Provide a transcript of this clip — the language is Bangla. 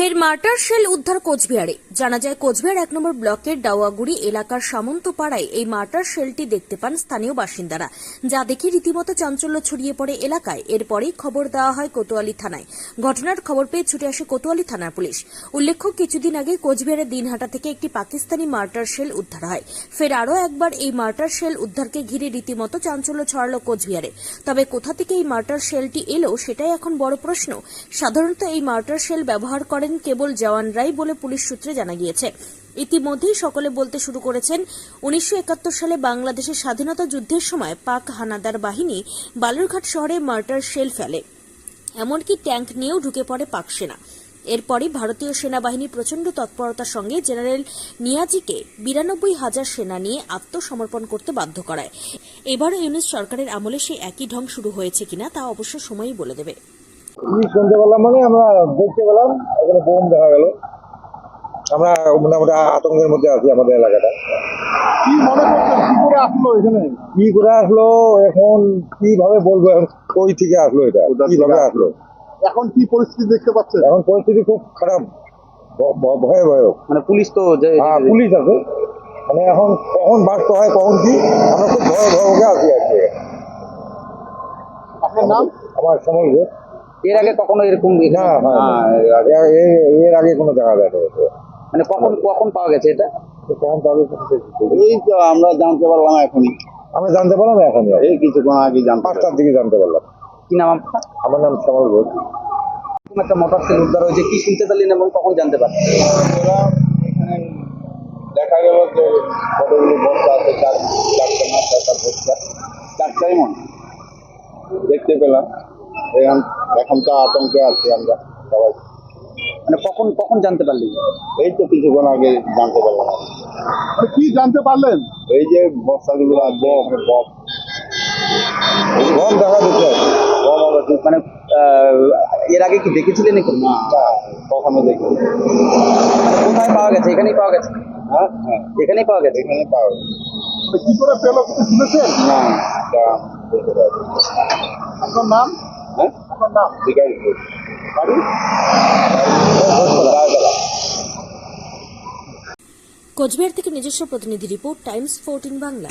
ফের মার্টার শেল উদ্ধার কোচবিহারে। জানা যায়, কোচবিহার এক নম্বর ব্লকের ডাওয়াগুড়ি এলাকার সামন্তপাড়ায় এই মার্টার শেলটি দেখতে পান স্থানীয় বাসিন্দারা। যা দেখে রীতিমতো চাঞ্চল্য ছড়িয়ে পড়ে এলাকায়। এরপরেই খবর দেওয়া হয় কোতোয়ালি থানায়। ঘটনার খবর পেয়ে ছুটে আসে কোতোয়ালি থানার পুলিশ। উল্লেখ্য, কিছুদিন আগে কোচবিহারের দিনহাটা থেকে একটি পাকিস্তানি মার্টার শেল উদ্ধার হয়। ফের আরও একবার এই মার্টার শেল উদ্ধারকে ঘিরে রীতিমতো চাঞ্চল্য ছড়ালো কোচবিহারে। তবে কোথা থেকে এই মার্টার শেলটি এলো, সেটাই এখন বড় প্রশ্ন। সাধারণত এই মার্টার শেল ব্যবহার করেন কেবল জওয়ানরাই বলে পুলিশ সূত্রে জানা গিয়েছে। ইতিমধ্যেই সকলে বলতে শুরু করেছেন, উনিশশো একাত্তর সালে বাংলাদেশের স্বাধীনতা যুদ্ধের সময় পাক হানাদার বাহিনী বালুরঘাট শহরে মার্টার শেল ফেলে। এমনকি ট্যাঙ্ক নিয়েও ঢুকে পড়ে পাক সেনা। এরপরই ভারতীয় সেনাবাহিনী প্রচণ্ড তৎপরতার সঙ্গে জেনারেল নিয়াজিকে বিরানব্বই হাজার সেনা নিয়ে আত্মসমর্পণ করতে বাধ্য করায়। এবারও ইউনিস সরকারের আমলে সেই একই ঢং শুরু হয়েছে কিনা তা অবশ্য সময়ই বলে দেবে। কি শুনতে পেলাম মানে আমরা দেখতে পেলাম এখানে বোম দেখা গেল। আমরা মোটামুটি আতঙ্কের মধ্যে আছি আমাদের এলাকাটা। কি মনে করছেন? কি করে আসলো এখানে? কি করে আসলো? এখন কীভাবে বলব? এখন কই থেকে আসলো এটা? কীভাবে আসলো? আসলো? এখন কি পরিস্থিতি দেখতে পাচ্ছেন? এখন পরিস্থিতি খুব খারাপ। ভয়ে ভয়। মানে পুলিশ তো হ্যাঁ পুলিশ আছে। মানে এখন কখন বাস্ত হয় কখন কি আমরা খুব ভয়ে ভয়ে আছি আর কি। আপনার নাম? আমার সময় এর আগে কখনো এরকম না এর- আগে। কোনো দেখা যায় মানে কখন কখন পাওয়া গেছে এটা? কখন এই তো আমরা জানতে পারলাম এখনই। আমরা জানতে পারলাম এখনই। এই কিছুক্ষণ আগে জানতে পারলাম। পাঁচটার দিকে জানতে পারলাম। কি নাম আপনার? আমার নাম শ্যামল ঘোষ। একটা মোটর সেল উদ্ধার হয়েছে কি শুনতে পেলেন এবং কখন জানতে পারলেন? দেখা গেল যে কতগুলো বস্তা আছে চার চারটে না বস্তা। চারটাই মনে দেখতে পেলাম। এখন এখন তো আতঙ্কে আছি আমরা সবাই। মানে কখন কখন জানতে পারলেন এই তো কিছুক্ষণ আগে জানতে পারলাম কি। জানতে পারলেন? এই যে বস্তাগুলো আছে এখানে বম দেখা দিচ্ছে মানে আহ, এর আগে কি দেখেছিলেন এরকম? না কখনো দেখিনি। কোথায় পাওয়া গেছে? এখানেই পাওয়া গেছে? হ্যাঁ হ্যাঁ। এখানেই পাওয়া গেছে? এখানে পাওয়া কি করে পেল কিছু শুনেছেন? না। আপনার নাম? হ্যাঁ? কোচবিহার থেকে নিজস্ব প্রতিনিধি report Times fourteen Bangla.